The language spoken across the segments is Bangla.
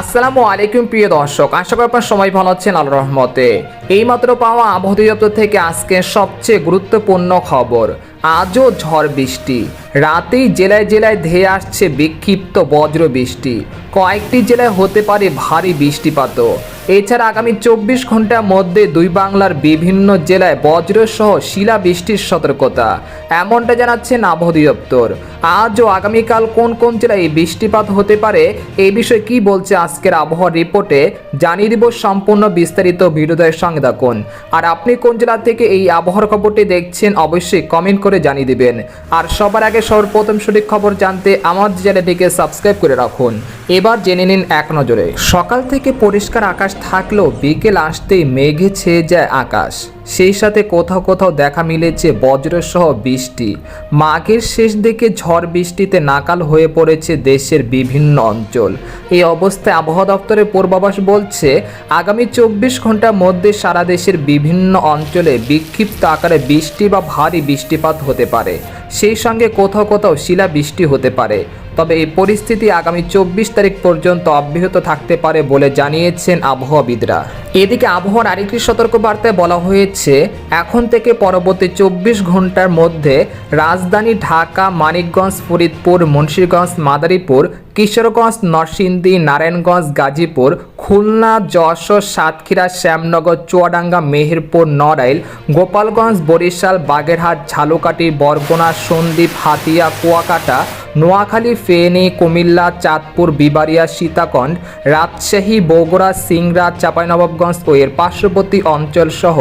আসসালামু আলাইকুম, প্রিয় দর্শক। আশা করি আপনার সময় ভালো আছেন আল্লাহ রহমতে। এইমাত্র পাওয়া আবহাওয়া দপ্তর থেকে আজকে সবচেয়ে গুরুত্বপূর্ণ খবর, আজও ঝড় বৃষ্টি। রাতেই জেলায় জেলায় ধেয়ে আসছে বিক্ষিপ্ত বজ্র বৃষ্টি কয়েকটি জেলায় হতে পারে ভারী বৃষ্টিপাতও। এছাড়া আগামী চব্বিশ ঘণ্টার মধ্যে দুই বাংলার বিভিন্ন জেলায় বজ্রসহ শিলা বৃষ্টির সতর্কতা। এমনটা জানাচ্ছেন আবহাওয়া আজ ও আগামীকাল কোন কোন জেলায় বৃষ্টিপাত হতে পারে এই বিষয়ে কি বলছে আজকের আবহাওয়ার রিপোর্টে, জানিয়ে দিব সম্পূর্ণ বিস্তারিত ভিডিওদের সঙ্গে থাকুন। আর আপনি কোন জেলা থেকে এই আবহাওয়ার খবরটি দেখছেন, অবশ্যই কমেন্ট করে জানিয়ে দিবেন। আর সবার আগে সর্বপ্রথম সঠিক খবর জানতে আমার চ্যানেলটিকে সাবস্ক্রাইব করে রাখুন। এবার জেনে নিন এক নজরে। সকাল থেকে পরিষ্কার আকাশ থাকলেও বিকেল আসতেই মেঘে ছেয়ে যায় আকাশ। সেই সাথে কোথাও কোথাও দেখা মিলেছে বজ্রসহ বৃষ্টি। মাঘের শেষ দিকে ঝড় বৃষ্টিতে নাকাল হয়ে পড়েছে দেশের বিভিন্ন অঞ্চল। এই অবস্থায় আবহাওয়া দপ্তরের পূর্বাভাস বলছে, আগামী চব্বিশ ঘণ্টার মধ্যে সারা দেশের বিভিন্ন অঞ্চলে বিক্ষিপ্ত আকারে বৃষ্টি বা ভারী বৃষ্টিপাত হতে পারে। সেই সঙ্গে কোথাও কোথাও শিলা বৃষ্টি হতে পারে। তবে এই পরিস্থিতি আগামী চব্বিশ তারিখ পর্যন্ত অব্যাহত থাকতে পারে বলে জানিয়েছেন আবহাওয়াবিদরা। এদিকে আবহাওয়ার আরেকটি সতর্কবার্তায় বলা হয়েছে, এখন থেকে পরবর্তী চব্বিশ ঘণ্টার মধ্যে রাজধানী ঢাকা, মানিকগঞ্জ, ফরিদপুর, মুন্সীগঞ্জ, মাদারীপুর কিশোরগঞ্জ, নরসিংদী, নারায়ণগঞ্জ, গাজীপুর, খুলনা, যশোর, সাতক্ষীরা, শ্যামনগর, চুয়াডাঙ্গা, মেহেরপুর, নড়াইল, গোপালগঞ্জ, বরিশাল, বাগেরহাট, ঝালুকাঠি, বরগুনা, সন্দ্বীপ, হাতিয়া, কুয়াকাটা, নোয়াখালী, ফেনী, কুমিল্লা, চাঁদপুর বিবারিয়া সীতাকণ্ড রাজশাহী, বগুড়া, সিংড়া, চাঁপাইনবাবগঞ্জ ও এর পার্শ্ববর্তী অঞ্চলসহ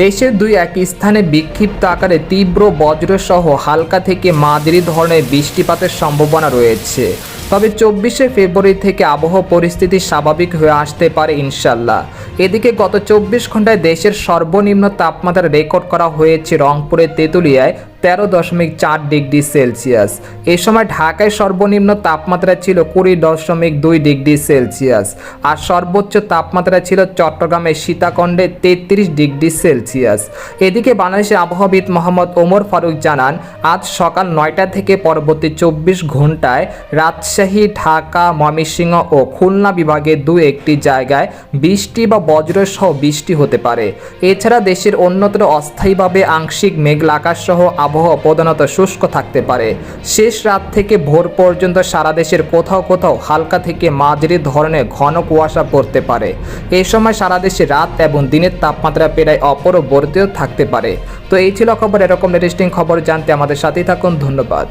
দেশের দুই এক স্থানে বিক্ষিপ্ত আকারে তীব্র বজ্রসহ হালকা থেকে মাঝারি ধরনের বৃষ্টিপাতের সম্ভাবনা রয়েছে। তবে চব্বিশে ফেব্রুয়ারি থেকে আবহাওয়া পরিস্থিতি স্বাভাবিক হয়ে আসতে পারে ইনশাল্লাহ। এদিকে গত চব্বিশ ঘন্টায় দেশের সর্বনিম্ন তাপমাত্রা রেকর্ড করা হয়েছে রংপুরের তেঁতুলিয়ায়। তেরো দশমিক চার ডিগ্রি সেলসিয়াস। এ সময় ঢাকায় সর্বনিম্ন তাপমাত্রা ছিল কুড়ি দশমিক দুই ডিগ্রি সেলসিয়াস আর সর্বোচ্চ তাপমাত্রা ছিল চট্টগ্রামের সীতাকণ্ডে তেত্রিশ ডিগ্রি সেলসিয়াস। এদিকে বাংলাদেশের আবহাওয়াবিদ মোহাম্মদ ওমর ফারুক জানান, আজ সকাল নয়টা থেকে পরবর্তী চব্বিশ ঘন্টায় রাজশাহী, ঢাকা, ময়মনসিংহ ও খুলনা বিভাগের দু একটি জায়গায় বৃষ্টি বা বজ্রসহ বৃষ্টি হতে পারে। এছাড়া দেশের অন্যত্র অস্থায়ীভাবে আংশিক মেঘলা আকাশ সহ আবহাওয়া প্রধানত শুষ্ক থাকতে পারে। শেষ রাত থেকে ভোর পর্যন্ত সারা দেশের কোথাও কোথাও হালকা থেকে মাঝারি ধরনের ঘন কুয়াশা পড়তে পারে। এই সময় সারা দেশে রাত এবং দিনের তাপমাত্রা প্রায় অপরবর্তীয় থাকতে পারে। তো এই ছিল খবর। এরকম লেটেস্টিং খবর জানতে আমাদের সাথেই থাকুন। ধন্যবাদ।